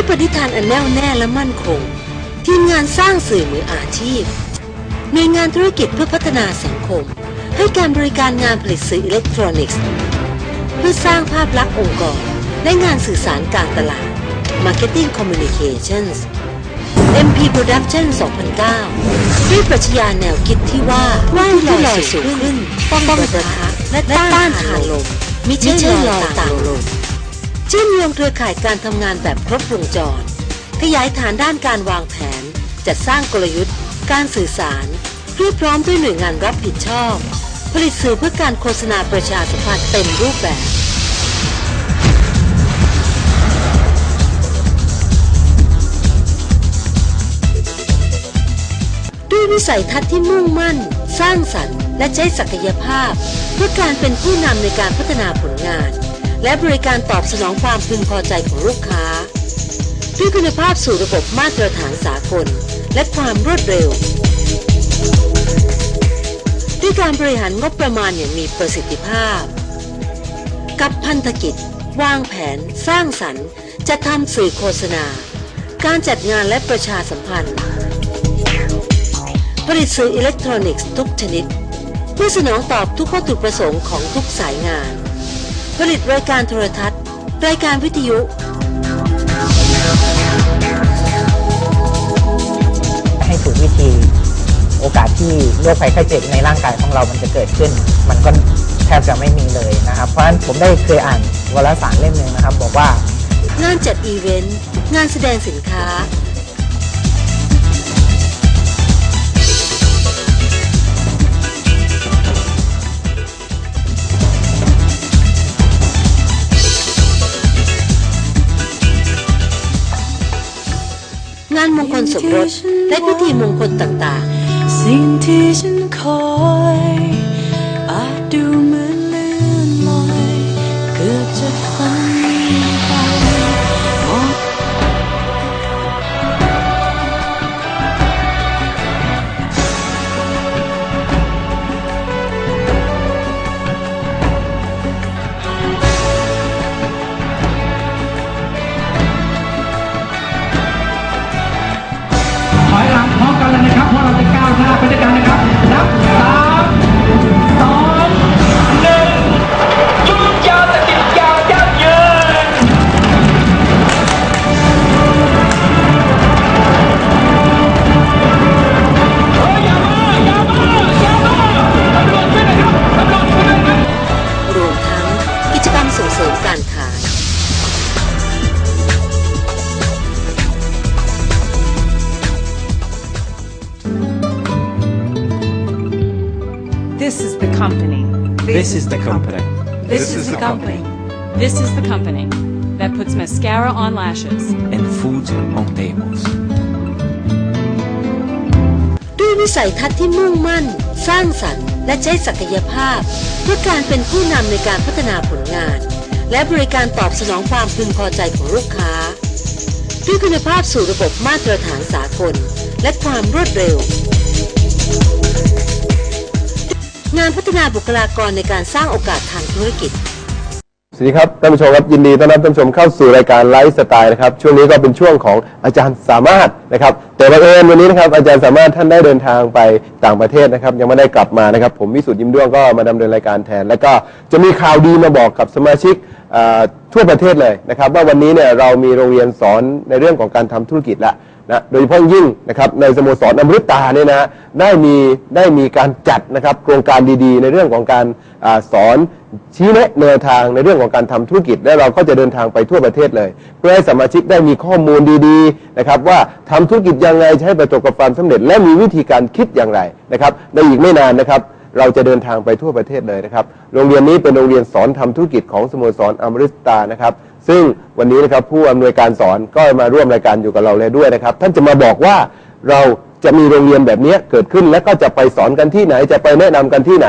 ด้วยปฏิฐานอันแน่วแน่และมั่นคง ทีมงานสร้างสื่อมืออาชีพหน่วยงานธุรกิจเพื่อพัฒนาสังคม ให้การบริการงานผลิตสื่ออิเล็กทรอนิกส์ เพื่อสร้างภาพลักษณ์องค์กร และงานสื่อสารการตลาด Marketing Communications MP Production 2009 ด้วยปรัชญาแนวคิดที่ว่าว่ายที่ลอยสูงขึ้น ป้องกันประทะและต้านทานลมมิใช่ลอยตามลม เชื่อมโยงเครือข่ายการทำงานแบบครบวงจร ขยายฐานด้านการวางแผน จัดสร้างกลยุทธ์ การสื่อสารเรียบพร้อมด้วยหน่วยงานรับผิดชอบ ผลิตสื่อเพื่อการโฆษณาประชาสัมพันธ์เต็มรูปแบบด้วยวิสัยทัศน์ที่มุ่งมั่น สร้างสรรค์ และใช้ศักยภาพ เพื่อการเป็นผู้นำในการพัฒนาผลงาน และบริการตอบสนองความพึงพอใจของลูกค้า ด้วยคุณภาพสู่ระบบมาตรฐานสากล และความรวดเร็ว ด้วยการบริหารงบประมาณอย่างมีประสิทธิภาพ กับพันธกิจ วางแผน สร้างสรรค์จะทำสื่อโฆษณา การจัดงานและประชาสัมพันธ์ ผลิตสื่ออิเล็กทรอนิกส์ทุกชนิด เพื่อสนองตอบทุกวัตถุประสงค์ของทุกสายงาน ผลิตรายการโทรทัศน์ รายการวิทยุ ให้ถูกวิธี โอกาสที่โรคภัยไข้เจ็บในร่างกายของเรามันจะเกิดขึ้น มันก็แทบจะไม่มีเลยนะครับ เพราะฉะนั้นผมได้เคยอ่านวารสารเล่มหนึ่งนะครับ บอกว่างานจัดอีเวนต์ งานแสดงสินค้าานมงคลสมรสและพิธีมงคลต่างๆ สิ่งที่ฉันขอ company. This is the company. This, is, the company. This is the company that puts mascara on lashes. And food on tables. ด้วยวิสัยทัศน์ที่มุ่งมั่น สร้างสรรค์ และใช้ศักยภาพ เพื่อการเป็นผู้นำในการพัฒนาผลงาน และบริการตอบสนองความพึงพอใจของลูกค้า ด้วยคุณภาพสู่ระบบมาตรฐานสากล และความรวดเร็ว งานพัฒนาบุคลากรในการสร้างโอกาสทางธุรกิจ สวัสดีครับท่านผู้ชมครับยินดีต้อนรับท่านผู้ชมเข้าสู่รายการไลฟ์สไตล์นะครับช่วงนี้ก็เป็นช่วงของอาจารย์สามารถนะครับแต่บังเอิญวันนี้นะครับอาจารย์สามารถท่านได้เดินทางไปต่างประเทศนะครับยังไม่ได้กลับมานะครับผมวิสุทธิ์ยิ้มด้วงก็มาดำเนินรายการแทน แล้วก็จะมีข่าวดีมาบอกกับสมาชิกเอ่อทั่วประเทศเลยนะครับว่าวันนี้เนี่ยเรามีโรงเรียนสอนในเรื่องของการทำธุรกิจแล้ว นะโดยเฉพาะยิ่งนะครับในสโมสรอมฤตาเนี่ยนะได้มีได้มีการจัดนะครับโครงการดีๆ ในเรื่องของการอสอนชี้แนะแนวทางในเรื่องของการทำธุรกิจ และเราก็จะเดินทางไปทั่วประเทศเลย เพื่อให้สมาชิกได้มีข้อมูลดีๆนะครับว่าทำธุรกิจยังไงให้ประสบกับความสำเร็จ และมีวิธีการคิดอย่างไรนะครับในอีกไม่นานนะครับเราจะเดินทางไปทั่วประเทศเลยนะครับ โรงเรียนนี้เป็นโรงเรียนสอนทำธุรกิจของสโมสรอมฤตานะครับ ซึ่งวันนี้นะครับผู้อำนวยการสอนก็มาร่วมรายการอยู่กับเราเลยด้วยนะครับ ท่านจะมาบอกว่าเราจะมีโรงเรียนแบบนี้เกิดขึ้น แล้วก็จะไปสอนกันที่ไหน จะไปแนะนำกันที่ไหน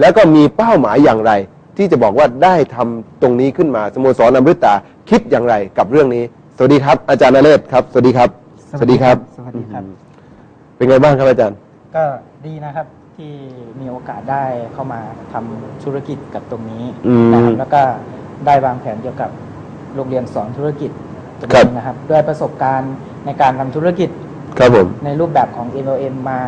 แล้วก็มีเป้าหมายอย่างไร ที่จะบอกว่าได้ทำตรงนี้ขึ้นมาสโมสรอมฤตาคิดอย่างไรกับเรื่องนี้ สวัสดีครับ อาจารย์นเรศครับสวัสดีครับ สวัสดีครับเป็นไงบ้างครับอาจารย์ ก็ดีนะครับที่มีโอกาสได้เข้ามาทำธุรกิจกับตรงนี้อืมนะครับแล้วก็ได้วางแผนเกี่ยวกับ โรงเรียนสอนธุรกิจผมครับเองนะครับด้วยประสบการณ์ในการทำธุรกิจครับผม ในรูปแบบของ MLM มา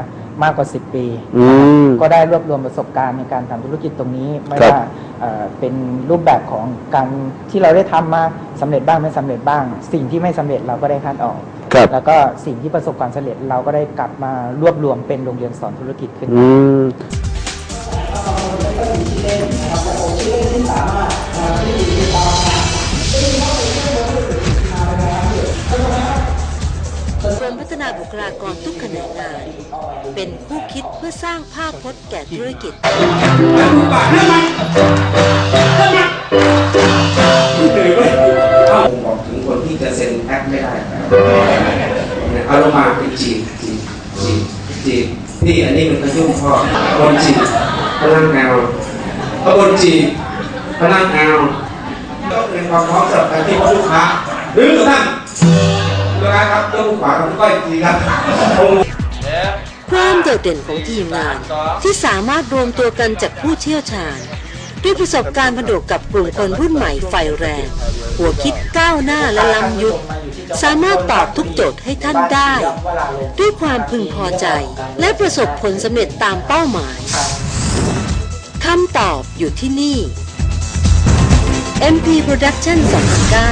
มากกว่า 10 ปี อืม ก็ได้รวบรวมประสบการณ์ในการทำธุรกิจตรงนี้ ไม่ครับว่าเอ่อเป็นรูปแบบของการที่เราได้ทำมาสำเร็จบ้างไม่สำเร็จบ้าง สิ่งที่ไม่สำเร็จเราก็ได้คัดออก ครับ แล้วก็สิ่งที่ประสบความสำเร็จเราก็ได้กลับมารวบรวมเป็นโรงเรียนสอนธุรกิจขึ้น อืมาม เป็นผู้คิดเพื่อสร้างภาพพจน์แก่ธุรกิจบอกถึงคนที่จะเซ็นแอปไม่ได้นะครับเอาลงมาเป็นจีบจีบจีบจีบนี่อันนี้มันกระยุ่งพอคนจีบพลังแนวพระคนจีบพลังแนวต้องเป็นความพร้อมสำหรับการที่ลูกค้าหรือท่านลูกค้าครับยกมือขวากับก้อยอีกทีครับ ความโดดเด่นของทีมงานที่สามารถรวมตัวกันจากผู้เชี่ยวชาญ ด้วยประสบการณ์ผนวกกับกลุ่มคนรุ่นใหม่ไฟแรง หัวคิดก้าวหน้าและล้ำยุค สามารถตอบทุกโจทย์ให้ท่านได้ ด้วยความพึงพอใจ และประสบผลสำเร็จตามเป้าหมายคำตอบอยู่ที่นี่ MP Production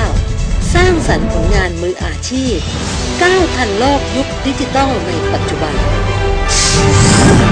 2009 สร้างสรรค์ผลงานมืออาชีพก้าวทันโลกยุคดิจิทัลในปัจจุบัน Yes.